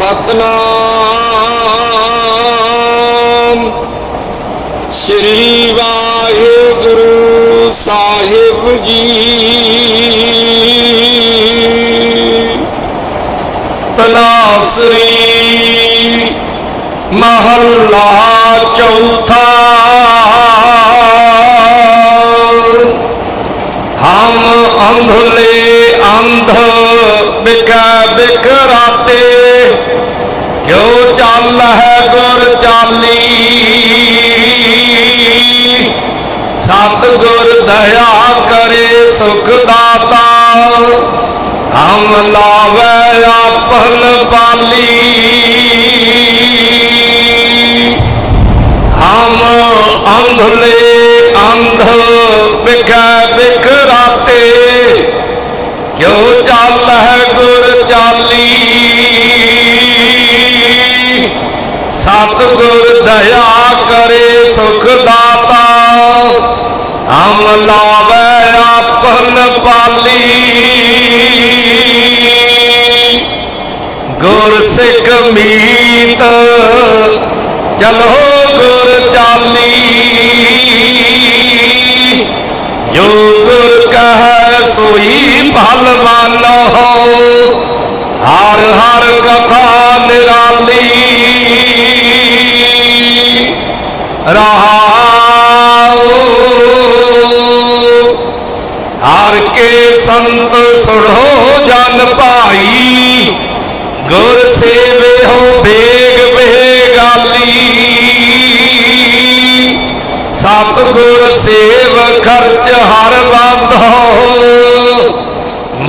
ਸਤਨਾਮ। ਸ੍ਰੀ ਵਾਹਿਗੁਰੂ ਸਾਹਿਬ ਜੀ। ਤਨਾਸਰੀ ਮਹੱਲਾ ਚੌਥਾ। ਹਮ ਅੰਧਲੇ ਅੰਧ ਬਿਕੈ ਬਿਕਰਾਤੇ ਚੱਲ ਗੁਰ ਚਾਲੀ। ਸਤ ਗੁਰ ਦਇਆ ਕਰੇ ਸੁਖ ਦਾਤਾ। ਹਮ ਲਾਵੇ ਆਪਨ ਪਾਲੀ। ਹਮ ਅੰਧਲੇ ਅੰਧ ਬਿਖੈ ਵਿਖਰਾਤੇ ਕਿਉ ਚੱਲ ਹੈ ਗੁਰ ਚਾਲੀ? ਸਤ ਗੁਰ ਦਇਆ ਕਰੇ ਸੁਖ ਦਾਤਾ। ਹਮ ਲਾਵੇ ਆਪਨ ਪਾਲੀ। ਗੁਰ ਸਿੱਖ ਮੀਤ, ਚਲੋ ਗੁਰ ਚਾਲੀ। ਜੋ ਗੁਰ ਕਹੈ ਸੋਈ ਭਲ ਮਾਨੋ ਹਰ ਹਰ ਕਥਾ ਨਿਰਾਲੀ ਰਹਾਉ ਹਰ ਕੇ ਸੰਤ ਸੁਣੋ ਜਨ ਭਾਈ। ਗੁਰ ਸੇਵੇ ਹੋ ਬੇਗ ਬੇਗਾਲੀ ਸਤ ਗੁਰ ਸੇਵ ਖਰਚ ਹਰ ਬੰਧੋ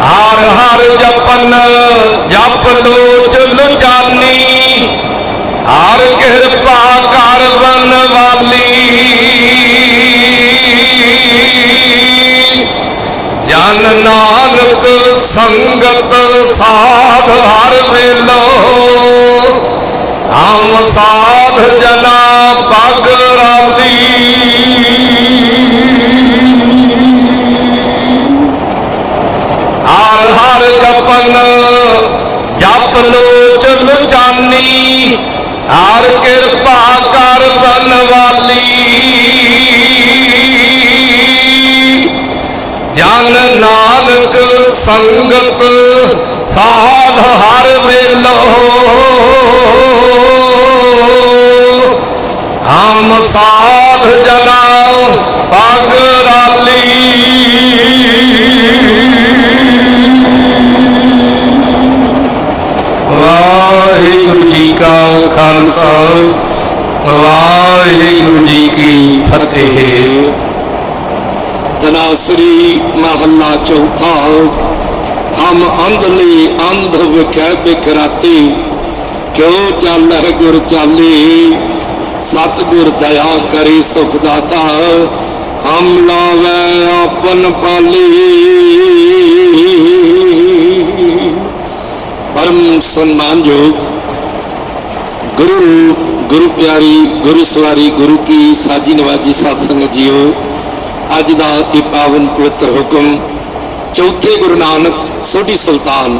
ਹਰ ਹਰ ਜਪਨ ਜਪ ਲੋਚਨ ਜਾਨੀ ਹਰ ਕਿਰਪਾ ਕਰ ਵਾਲੀ। ਜਨ ਨਾਨਕ ਸੰਗਤ ਸਾਧ ਹਰ ਵੇਲੋ। ਹਮ ਸਾਧ ਜਨਾ ਪਗ ਰਾਲੀ ਹਰ ਹਰ ਜਪਨ ਜਪ ਲੋਚਨ ਜਾਨੀ, ਹਰ ਕਿਰਪਾ ਕਰ ਬਨ ਵਾਲੀ। ਜਨ ਨਾਨਕ ਸੰਗਤ ਸਾਧ ਹਰ ਵੇਲੋ। ਹਮ ਸਾਧ ਜਨਾ ਪਗ ਰਾਲੀ ਵਾਹਿਗੁਰੂ ਜੀ ਕਾ ਖਾਲਸਾ ਵਾਹਿਗੁਰੂ ਜੀ ਕੀ ਫਤਿਹ ਤਨਾਸਰੀ ਮਹੱਲਾ ਚੌਥਾ, ਹਮ ਅੰਧਲੀ ਅੰਧ ਵਿਖੈ ਬਿਖਰਾਤੀ, ਕਿਉ ਚੱਲ ਹੈ ਗੁਰ ਚਾਲੀ? ਸਤ ਗੁਰ ਦਇਆ ਕਰੀ ਸੁਖ ਦਾਤਾ ਹਮ ਲਾਵੇ ਆਪਨ ਪਾਲੀ। ਪਰਮ ਸਨਮਾਨਯੋਗ ਗੁਰੂ ਗੁਰੂ ਪਿਆਰੀ, ਗੁਰੂ ਸਵਾਰੀ, ਗੁਰੂ ਕੀ ਸਾਜੀ ਨਵਾਜੀ ਸਾਧ ਸੰਗਤ ਜੀਓ, ਅੱਜ ਦਾ ਇਹ ਪਾਵਨ ਪਵਿੱਤਰ ਹੁਕਮ ਚੌਥੇ ਗੁਰੂ ਨਾਨਕ ਸੋਢੀ ਸੁਲਤਾਨ,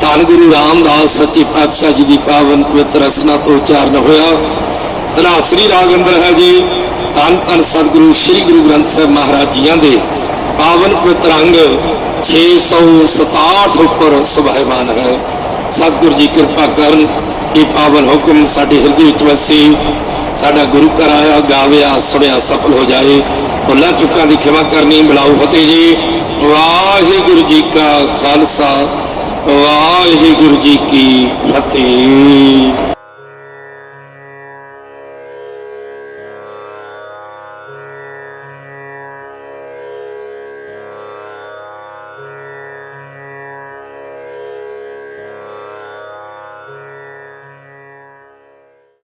ਧੰਨ ਗੁਰੂ ਰਾਮਦਾਸ ਸੱਚੇ ਪਾਤਸ਼ਾਹ ਜੀ ਦੀ ਪਾਵਨ ਪਵਿੱਤਰ ਰਸਨਾ ਤੋਂ ਉਚਾਰਨ ਹੋਇਆ। ਧਨਾਸਰੀ ਰਾਗ ਅੰਦਰ ਹੈ ਜੀ, ਧੰਨ ਧੰਨ ਸਤਿਗੁਰੂ ਸ੍ਰੀ ਗੁਰੂ ਗ੍ਰੰਥ ਸਾਹਿਬ ਮਹਾਰਾਜ ਜੀਆਂ ਦੇ। ਪਾਵਨ ਪਵਿੱਤਰ ਅੰਗ 667 ਉੱਪਰ ਸੁਭਾਇਮਾਨ ਹੈ। ਸਤਿਗੁਰੂ ਜੀ ਕਿਰਪਾ ਕਰਨ ਇਹ ਪਾਵਨ ਹੁਕਮ ਸਾਡੇ ਹਿਰਦੇ ਵਿੱਚ ਵਸੇ, ਸਾਡਾ ਗੁਰੂ ਘਰ ਆਇਆ, ਗਾਵਿਆ, ਸੁਣਿਆ, ਸਫਲ ਹੋ ਜਾਏ। ਭੁੱਲਾਂ ਚੁੱਕਾਂ ਦੀ ਖਿਮਾ ਕਰਨੀ, ਮਿਲਾਓ ਫਤਿਹ ਜੀ। ਵਾਹਿਗੁਰੂ ਜੀ ਕਾ ਖਾਲਸਾ, ਵਾਹਿਗੁਰੂ ਜੀ ਕੀ ਫਤਿਹ।